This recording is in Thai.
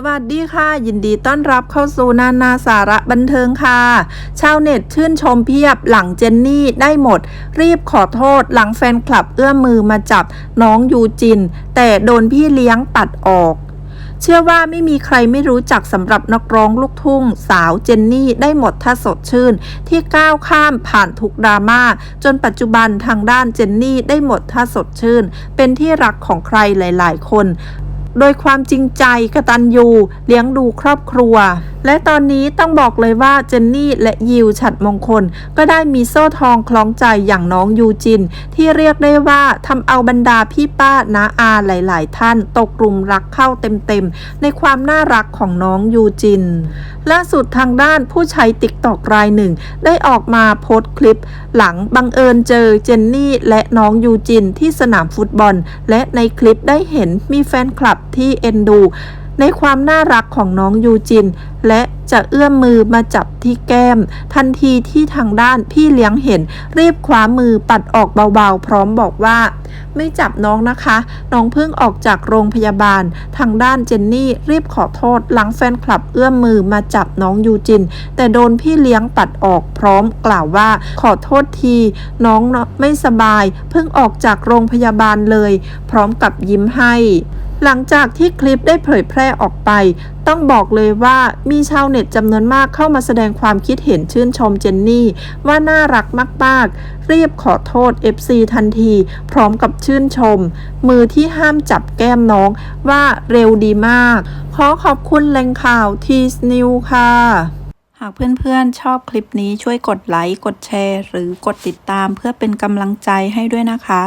สวัสดีค่ะ ยินดีต้อนรับเข้าสู่นานาสาระบันเทิงค่ะ ชาวเน็ตชื่นชมเพียบหลังเจนนี่ได้หมด รีบขอโทษหลังแฟนคลับเอื้อมมือมาจับน้องยูจิน แต่โดนพี่เลี้ยงปัดออกเชื่อว่าไม่มีใครไม่รู้จักสำหรับนักร้องลูกทุ่ง สาวเจนนี่ได้หมดถ้าสดชื่น ที่ก้าวข้ามผ่านทุกดราม่าจนปัจจุบันทางด้านเจนนี่ได้หมดถ้าสดชื่น เป็นที่รักของใครหลาย ๆ คน โดยความจริงใจกตัญญูเลี้ยงดูครอบครัวและตอนนี้ต้องบอกเลยว่าเจนนี่และยิวฉัดมงคล ก็ได้มีโซ่ทองคล้องใจอย่างน้องยูจิน ที่เรียกได้ว่าทำเอาบรรดาพี่ป้าน้าอาหลาย ๆ ท่านตกกลุ่มรักเข้าเต็ม ๆ ในความน่ารักของน้องยูจินล่าสุดทางด้านผู้ใช้ติ๊กตอกรายหนึ่ง ได้ออกมาโพสต์คลิป หลังบังเอิญเจอเจนนี่และน้องยูจินที่สนามฟุตบอล และในคลิปได้เห็นมีแฟนคลับที่เอ็นดู ในความน่ารักของน้องยูจิน และจะเอื้อมมือมาจับที่แก้ม ทันทีที่ทางด้านพี่เลี้ยงเห็น รีบคว้ามือปัดออกเบาๆ พร้อมบอกว่า ไม่จับน้องนะคะ น้องเพิ่งออกจากโรงพยาบาล ทางด้านเจนนี่รีบขอโทษหลังแฟนคลับเอื้อมมือมาจับน้องยูจิน แต่โดนพี่เลี้ยงปัดออกพร้อมกล่าวว่า ขอโทษที น้องไม่สบาย เพิ่งออกจากโรงพยาบาลเลย พร้อมกับยิ้มให้ หลังจากที่คลิปได้เผยแพร่ออกไป ต้องบอกเลยว่ามีชาวเน็ตจำนวนมากเข้ามาแสดงความคิดเห็นชื่นชมเจนนี่ ว่าน่ารักมากๆ รีบขอโทษ FC ทันที พร้อมกับชื่นชม มือที่ห้ามจับแก้มน้องว่าเร็วดีมาก ขอขอบคุณแหล่งข่าวทีสนิวค่ะหากเพื่อนๆ ชอบคลิปนี้ช่วยกดไลค์ กดแชร์ หรือกดติดตามเพื่อเป็นกำลังใจให้ด้วยนะคะ